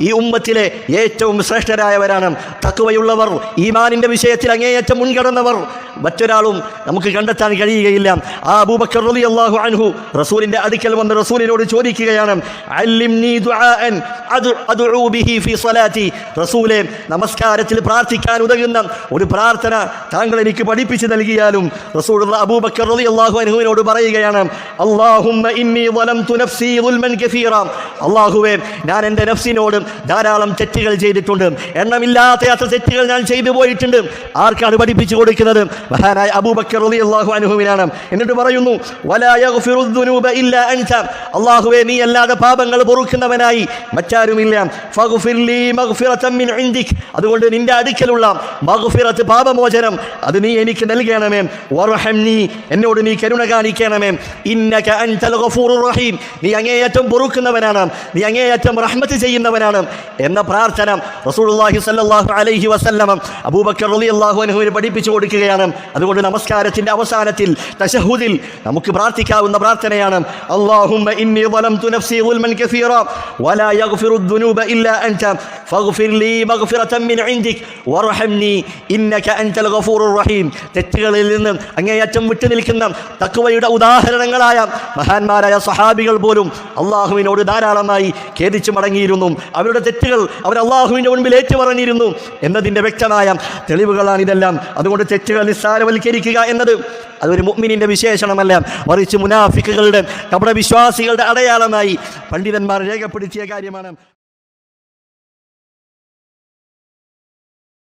ഈ ഉമ്മത്തിലെ ഏറ്റവും ശ്രേഷ്ഠരായവരാണ് തക്കുവയുള്ളവർ ഈമാനിന്റെ വിഷയത്തിൽ അങ്ങേയറ്റം മുൻകടന്നവർ മറ്റൊരാളും നമുക്ക് കണ്ടെത്താൻ കഴിയുകയില്ല. ആ അബൂബക്കർ റളിയല്ലാഹു അൻഹു റസൂലിന്റെ അടുക്കൽ വന്ന് റസൂലിനോട് ചോദിക്കുകയാണ് റസൂലെ നമസ്കാരത്തിൽ പ്രാർത്ഥിക്കാൻ ഉതകുന്ന ഒരു പ്രാർത്ഥന താങ്കൾ എനിക്ക് പഠിപ്പിച്ചു നൽകിയാലും റസൂൾ അബൂബക്കർ റലി അള്ളാഹു അനുഹുവിനോട് പറയുകയാണ് നഫ്സി ദുൽമൻ അല്ലാഹുവേ ഞാൻ എന്റെ നഫ്സിനോട് ധാരാളം തെറ്റുകൾ ചെയ്തിട്ടുണ്ട്. എണ്ണമില്ലാത്ത അത്ര തെറ്റുകൾ ഞാൻ ചെയ്തു പോയിട്ടുണ്ട്. ആർക്കാണ് പഠിപ്പിച്ചു കൊടുക്കുന്നത്? മഹാനായ അബൂബക്കർ അള്ളാഹു അനുഭവിനാണ് എന്നിട്ട് പറയുന്നു അല്ലാഹുവേ നീ അല്ലാതെ പാപങ്ങൾ പൊറുക്കുന്നവനായി. മറ്റാരുമില്ല. അതുകൊണ്ട് നിന്റെ അടുക്കലുള്ള മഗ്ഫിറത്ത് പാപമോചനം അത് നീ എനിക്ക് നൽകണമേ. നീ എന്നോട് നീ കരുണ കാണിക്കണമേ. ഇന്നക റഹീം. നീ അങ്ങേയറ്റം പൊറുക്കുന്നവനാണ്. നീ അങ്ങേയറ്റം റഹ്മത്ത് ചെയ്യുന്നവനാണ്. എന്ന പ്രാർത്ഥന റസൂലുള്ളാഹി സ്വല്ലല്ലാഹു അലൈഹി വസല്ലം അബൂബക്കർ റളിയല്ലാഹു അൻഹുവിന് പഠിപ്പിച്ചു കൊടുക്കുകയാണ്. അതുകൊണ്ട് നമസ്കാരത്തിന്റെ അവസാനത്തിൽ തശഹുദിൽ നമുക്ക് പ്രാർത്ഥിക്കാവുന്ന പ്രാർത്ഥനയാണ്. അല്ലാഹുമ്മ ഇന്നി ظلمت نفسي ظلما كثيرا ولا يغفر الذنوب الا انت فاغفر لي مغفرة من عندك وارحمني انك انت الغفور الرحيم തെറ്റുകളിൽ നിന്ന് അങ്ങേയറ്റം വിട്ടു നിൽക്കുന്ന തക്വയുടെ ഉദാഹരണങ്ങളായ മഹാന്മാരായ സഹാബികൾ പോലും അള്ളാഹുവിനോട് ധാരാളമായി ഖേദിച്ചു മടങ്ങിയിരുന്നു അവരുടെ തെറ്റുകൾ അവർ അള്ളാഹുവിൻ്റെ മുൻപിൽ ഏറ്റുപറഞ്ഞിരുന്നു എന്നതിൻ്റെ വ്യക്തമായ തെളിവുകളാണ് ഇതെല്ലാം അതുകൊണ്ട് തെറ്റുകൾ നിസ്സാരവൽക്കരിക്കുക എന്നത് അതൊരു മുഅ്മിനിന്റെ വിശേഷണമല്ല മറിച്ച് മുനാഫിക്കുകളുടെ കപടവിശ്വാസികളുടെ അടയാളമായി പണ്ഡിതന്മാർ രേഖപ്പെടുത്തിയ കാര്യമാണ്.